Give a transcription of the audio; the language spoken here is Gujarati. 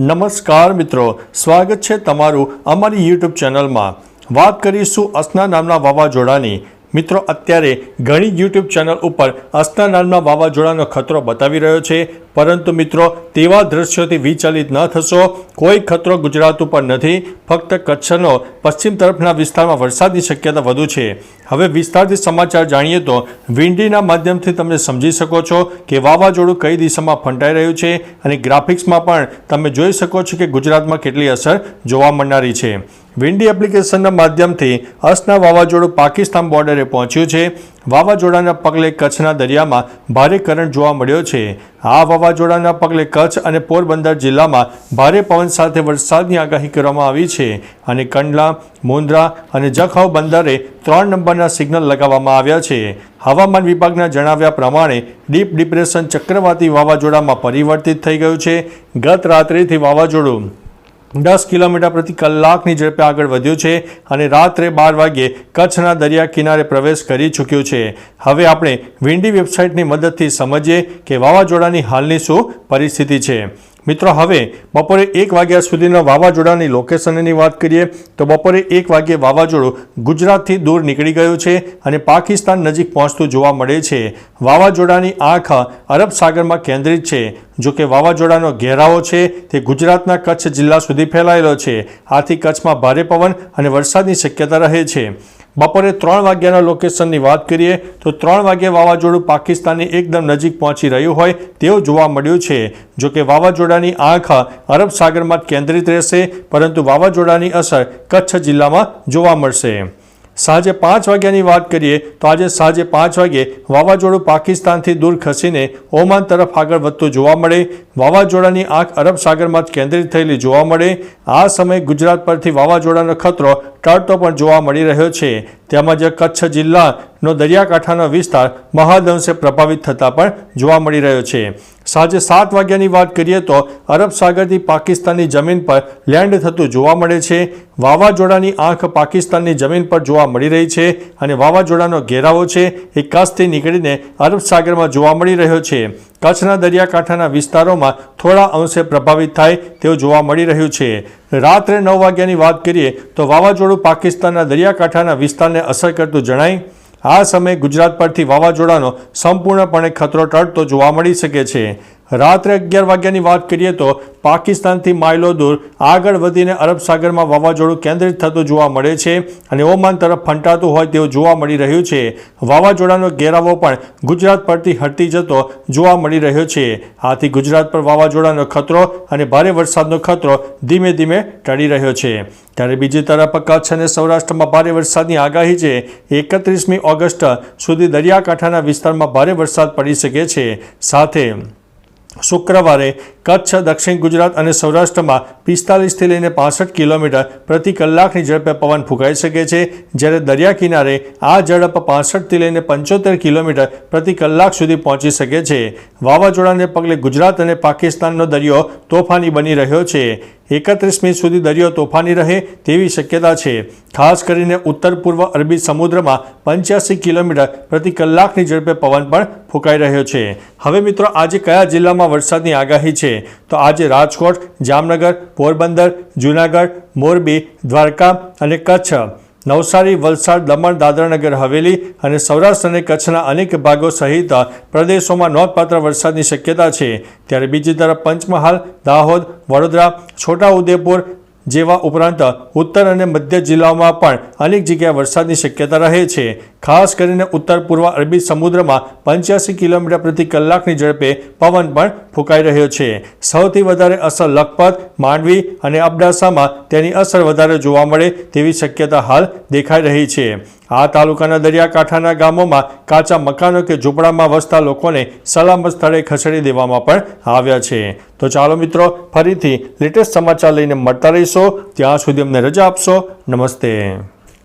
નમસ્કાર મિત્રો સ્વાગત છે તમારું અમારી યુટ્યુબ ચેનલમાં. વાત કરીશું અસના નામના વાવાઝોડાની. મિત્રો, અત્યારે ઘણી યુટ્યુબ ચેનલ ઉપર અસના વાવાઝોડાનો ખતરો બતાવી રહ્યો છે. પરંતુ મિત્રો, તેવા દ્રશ્યોથી વિચલિત ન થશો. કોઈ ખતરો ગુજરાત ઉપર નથી. ફક્ત કચ્છનો પશ્ચિમ તરફના વિસ્તારમાં વરસાદની શક્યતા વધુ છે. હવે વિસ્તારથી સમાચાર જાણીએ તો વિંડીના માધ્યમથી તમે સમજી શકો છો કે વાવાઝોડું કઈ દિશામાં ફંટાઈ રહ્યું છે અને ગ્રાફિક્સમાં પણ તમે જોઈ શકો છો કે ગુજરાતમાં કેટલી અસર જોવા મળનારી છે. વિન્ડી એપ્લિકેશનના માધ્યમથી અસના વાવાઝોડું પાકિસ્તાન બોર્ડરે પહોંચ્યું છે. વાવાઝોડાના પગલે કચ્છના દરિયામાં ભારે કરંટ જોવા મળ્યો છે. આ વાવાઝોડાના પગલે કચ્છ અને પોરબંદર જિલ્લામાં ભારે પવન સાથે વરસાદની આગાહી કરવામાં આવી છે અને કંડલા, મુન્દ્રા અને જખાઉ બંદરે ત્રણ નંબરના સિગ્નલ લગાવવામાં આવ્યા છે. હવામાન વિભાગના જણાવ્યા પ્રમાણે ડીપ ડિપ્રેશન ચક્રવાતી વાવાઝોડામાં પરિવર્તિત થઈ ગયું છે. ગત રાત્રિથી વાવાઝોડું દસ કિલોમીટર પ્રતિ કલાકની ઝડપે આગળ વધ્યું છે અને રાત્રે બાર વાગ્યે કચ્છના દરિયા કિનારે પ્રવેશ કરી ચૂક્યું છે. હવે આપણે વિન્ડી વેબસાઇટની મદદથી સમજીએ કે વાવાઝોડાની હાલની શું પરિસ્થિતિ છે. મિત્રો, હવે બપોરે એક વાગ્યા સુધીના વાવાઝોડાની લોકેશનની વાત કરીએ, તો બપોરે એક વાગ્યે વાવાઝોડું ગુજરાતથી દૂર નીકળી ગયું છે અને પાકિસ્તાન નજીક પહોંચતું જોવા મળે છે. વાવાઝોડાની આંખ અરબ સાગરમાં કેન્દ્રિત છે. જો કે વાવાઝોડાનો ઘેરાવો છે, તે ગુજરાતના કચ્છ જિલ્લા સુધી ફેલાયેલો છે. આથી કચ્છમાં ભારે પવન અને વરસાદની શક્યતા રહે છે. બપોરે ત્રણ વાગ્યાના લોકેશનની વાત કરીએ, તો ત્રણ વાગ્યે વાવાઝોડું પાકિસ્તાનની એકદમ નજીક પહોંચી રહ્યું હોય તેવું જોવા મળ્યું છે. જો કે વાવાઝોડાની આંખ અરબ સાગરમાં કેન્દ્રિત રહેશે, પરંતુ વાવાઝોડાની અસર કચ્છ જિલ્લામાં જોવા મળશે. સાંજે પાંચ વાગ્યાની વાત કરીએ તો આજે સાંજે પાંચ વાગ્યે વાવાઝોડું પાકિસ્તાનથી દૂર ખસીને ઓમાન તરફ આગળ વધતું જોવા મળે. વાવાઝોડાની આંખ અરબ સાગરમાં જ કેન્દ્રિત થયેલી જોવા મળે. આ સમયે ગુજરાત પરથી વાવાઝોડાનો ખતરો ટળતો પણ જોવા મળી રહ્યો છે. તેમજ કચ્છ જિલ્લાનો દરિયાકાંઠાનો વિસ્તાર મહાદંશે પ્રભાવિત થતા પણ જોવા મળી રહ્યો છે. સાંજે સાત વાગ્યાની વાત કરીએ તો અરબ સાગરથી પાકિસ્તાનની જમીન પર લેન્ડ થતું જોવા મળે છે. વાવાઝોડાની આંખ પાકિસ્તાનની જમીન પર જોવા મળી રહી છે અને વાવાઝોડાનો ઘેરાવો છે એ કચ્છથી નીકળીને અરબ સાગરમાં જોવા મળી રહ્યો છે. કચ્છના દરિયાકાંઠાના વિસ્તારોમાં થોડા અંશે પ્રભાવિત થાય તેવું જોવા મળી રહ્યું છે. રાત્રે નવ વાગ્યાની વાત કરીએ તો વાવાઝોડું પાકિસ્તાનના દરિયાકાંઠાના વિસ્તારને અસર કરતું જણાય આ સમયે ગુજરાત પરથી વાવાઝોડાનો સંપૂર્ણપણે ખતરો ટળતો જોવા મળી શકે છે. રાત્રે અગિયાર વાગ્યાની વાત કરીએ તો પાકિસ્તાનથી માઇલો દૂર આગળ વધીને અરબ સાગરમાં વાવાઝોડું કેન્દ્રિત થતું જોવા મળે છે અને ઓમાન તરફ ફંટાતું હોય તેવું જોવા મળી રહ્યું છે. વાવાઝોડાનો ઘેરાવો પણ ગુજરાત પરથી હટી જતો જોવા મળી રહ્યો છે. આથી ગુજરાત પર વાવાઝોડાનો ખતરો અને ભારે વરસાદનો ખતરો ધીમે ધીમે ટળી રહ્યો છે. ત્યારે બીજી તરફ કચ્છ અને સૌરાષ્ટ્રમાં ભારે વરસાદની આગાહી છે. એકત્રીસમી ઓગસ્ટ સુધી દરિયાકાંઠાના વિસ્તારમાં ભારે વરસાદ પડી શકે છે. સાથે શુક્રવારે કચ્છ, દક્ષિણ ગુજરાત અને સૌરાષ્ટ્રમાં પિસ્તાલીસથી લઈને પાસઠ કિલોમીટર પ્રતિ કલાકની ઝડપે પવન ફૂંકાઈ શકે છે. જ્યારે દરિયા કિનારે આ ઝડપ પાસઠથી લઈને પંચોતેર કિલોમીટર પ્રતિ કલાક સુધી પહોંચી શકે છે. વાવાઝોડાને પગલે ગુજરાત અને પાકિસ્તાનનો દરિયો તોફાની બની રહ્યો છે. એકત્રીસમી સુધી દરિયો તોફાની રહે તેવી શક્યતા છે. ખાસ કરીને ઉત્તર પૂર્વ અરબી સમુદ્રમાં પંચ્યાસી કિલોમીટર પ્રતિ કલાકની ઝડપે પવન પણ ફૂંકાઈ રહ્યો છે. હવે મિત્રો, આજે કયા જિલ્લામાં વરસાદની આગાહી છે? તો આજે રાજકોટ, જામનગર, પોરબંદર, જૂનાગઢ, મોરબી, દ્વારકા અને કચ્છ. નવસારી, વલસાડ, દમણ, દાદરાનગર, હવેલી અને સૌરાષ્ટ્ર અને કચ્છના અનેક ભાગો સહિત પ્રદેશોમાં નોંધપાત્ર વરસાદની શક્યતા છે. ત્યારે બીજી તરફ પંચમહાલ, દાહોદ, વડોદરા, છોટાઉદેપુર જેવા ઉપરાંત ઉત્તર અને મધ્ય જિલ્લાઓમાં પણ અનેક જગ્યાએ વરસાદની શક્યતા રહે છે. ખાસ કરીને ઉત્તર પૂર્વ અરબી સમુદ્રમાં પંચ્યાસી કિલોમીટર પ્રતિ કલાકની ઝડપે પવન પણ ફૂંકાઈ રહ્યો છે. સૌથી વધારે અસર લખપત, માંડવી અને અબડાસામાં તેની અસર વધારે જોવા મળે તેવી શક્યતા હાલ દેખાઈ રહી છે. આ તાલુકાના દરિયાકાંઠાના ગામોમાં કાચા મકાનો કે ઝૂંપડામાં વસતા લોકોને સલામત સ્થળે ખસેડી દેવામાં પણ આવ્યા છે. તો ચાલો મિત્રો, ફરીથી લેટેસ્ટ સમાચાર લઈને મળતા રહીશો. ત્યાં સુધી અમને રજા આપશો. નમસ્તે.